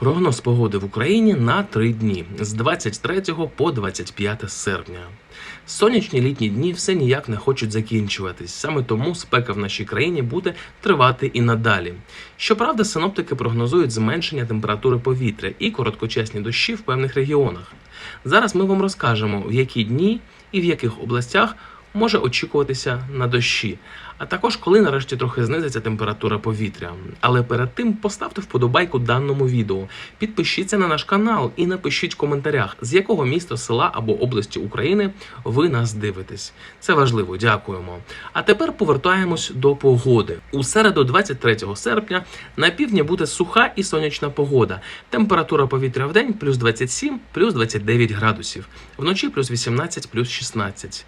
Прогноз погоди в Україні на три дні з 23 по 25 серпня. Сонячні літні дні все ніяк не хочуть закінчуватись. Саме тому спека в нашій країні буде тривати і надалі. Щоправда, синоптики прогнозують зменшення температури повітря і короткочасні дощі в певних регіонах. Зараз ми вам розкажемо, в які дні і в яких областях може очікуватися на дощі, а також коли нарешті трохи знизиться температура повітря. Але перед тим поставте вподобайку даному відео, підпишіться на наш канал і напишіть в коментарях, з якого міста, села або області України ви нас дивитесь. Це важливо, дякуємо. А тепер повертаємось до погоди. У середу, 23 серпня, на півдні буде суха і сонячна погода. Температура повітря в день плюс 27, плюс 29 градусів, вночі плюс 18, плюс 16.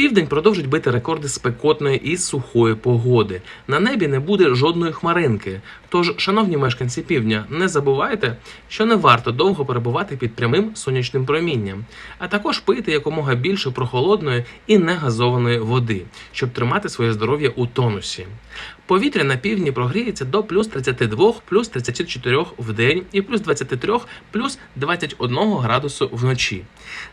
Південь продовжить бити рекорди спекотної і сухої погоди. На небі не буде жодної хмаринки. Тож, шановні мешканці півдня, не забувайте, що не варто довго перебувати під прямим сонячним промінням, а також пийте якомога більше прохолодної і негазованої води, щоб тримати своє здоров'я у тонусі. Повітря на півдні прогріється до плюс 32, плюс 34 в день і плюс 23, плюс 21 градусу вночі.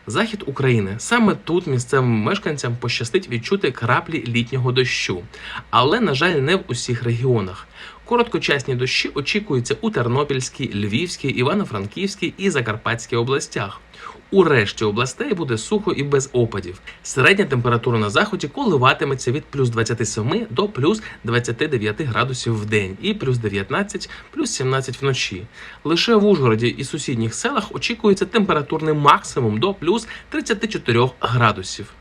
Захід України саме тут місцевим мешканцям пощастить відчути краплі літнього дощу, але на жаль, не в усіх регіонах. Короткочасні дощі очікуються у Тернопільській, Львівській, Івано-Франківській і Закарпатській областях. У решті областей буде сухо і без опадів. Середня температура на заході коливатиметься від плюс 27 до плюс 29 градусів в день і плюс 19, плюс 17 вночі. Лише в Ужгороді і сусідніх селах очікується температурний максимум до плюс 34 градусів.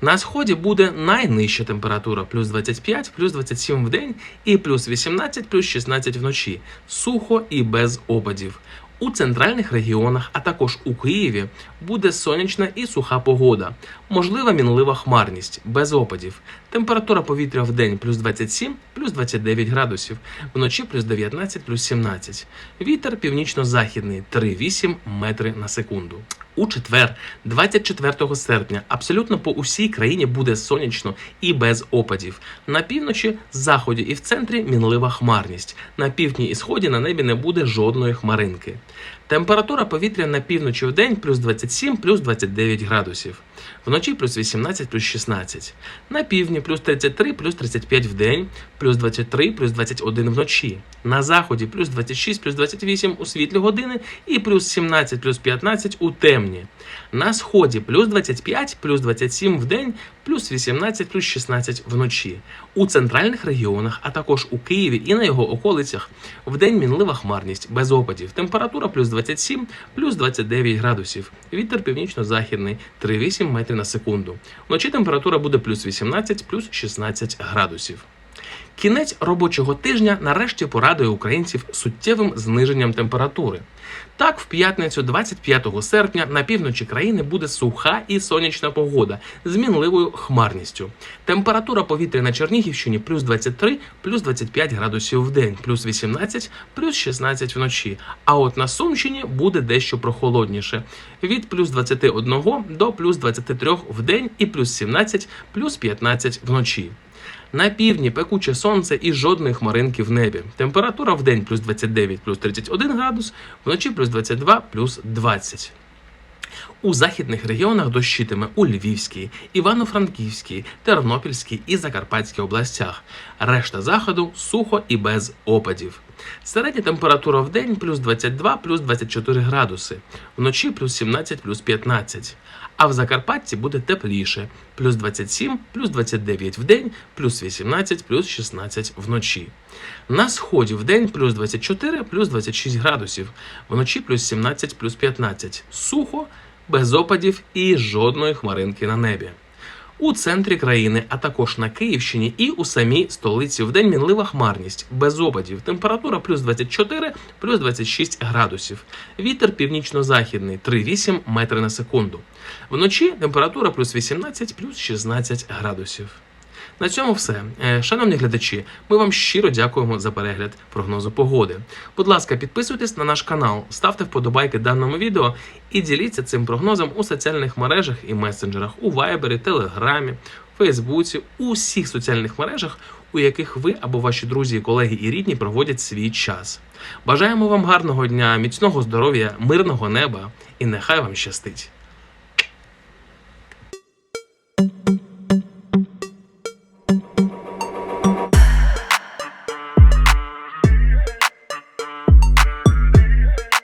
На сході буде найнижча температура плюс 25, плюс 27 в день і плюс 18, плюс 16 вночі. Сухо і без опадів. У центральних регіонах, а також у Києві, буде сонячна і суха погода. Можлива мінлива хмарність, без опадів. Температура повітря в день плюс 27, плюс 29 градусів, вночі плюс 19, плюс 17. Вітер північно-західний 3,8 метри на секунду. У четвер, 24 серпня, абсолютно по усій країні буде сонячно і без опадів. На півночі, заході і в центрі мінлива хмарність. На півдні і сході на небі не буде жодної хмаринки. Температура повітря на півночі в день плюс 27, плюс 29 градусів. Вночі плюс 18, плюс 16. На півдні плюс 33, плюс 35 в день, плюс 23, плюс 21 вночі. На заході плюс 26, плюс 28 у світлі години і плюс 17, плюс 15 у темні. На сході плюс 25, плюс 27 в день, плюс 18, плюс 16 вночі. У центральних регіонах, а також у Києві і на його околицях, в день мінлива хмарність без опадів. Температура плюс 27, плюс 29 градусів. Вітер північно-західний 3,8 метрів на секунду. Вночі температура буде плюс 18, плюс 16 градусів. Кінець робочого тижня нарешті порадує українців суттєвим зниженням температури. Так, в п'ятницю, 25 серпня, на півночі країни буде суха і сонячна погода з мінливою хмарністю. Температура повітря на Чернігівщині плюс 23, плюс 25 градусів в день, плюс 18, плюс 16 вночі. А от на Сумщині буде дещо прохолодніше від плюс 21 до плюс 23 в день і плюс 17, плюс 15 вночі. На півдні пекуче сонце і жодної хмаринки в небі. Температура в день плюс 29, плюс 31 градус, вночі плюс 22, плюс 20. У західних регіонах дощитиме у Львівській, Івано-Франківській, Тернопільській і Закарпатській областях. Решта заходу сухо і без опадів. Середня температура в день плюс 22, плюс 24 градуси, вночі плюс 17, плюс 15. А в Закарпатті буде тепліше плюс 27, плюс 29 в день, плюс 18, плюс 16 вночі. На сході в день плюс 24, плюс 26 градусів, вночі плюс 17, плюс 15. Сухо, без опадів і жодної хмаринки на небі. У центрі країни, а також на Київщині і у самій столиці в день мінлива хмарність, без опадів. Температура плюс 24, плюс 26 градусів. Вітер північно-західний 3,8 метри на секунду. Вночі температура плюс 18, плюс 16 градусів. На цьому все. Е, Шановні глядачі, ми вам щиро дякуємо за перегляд прогнозу погоди. Будь ласка, підписуйтесь на наш канал, ставте вподобайки даному відео і діліться цим прогнозом у соціальних мережах і месенджерах у Вайбері, Телеграмі, Фейсбуці, у всіх соціальних мережах, у яких ви або ваші друзі, колеги і рідні проводять свій час. Бажаємо вам гарного дня, міцного здоров'я, мирного неба і нехай вам щастить!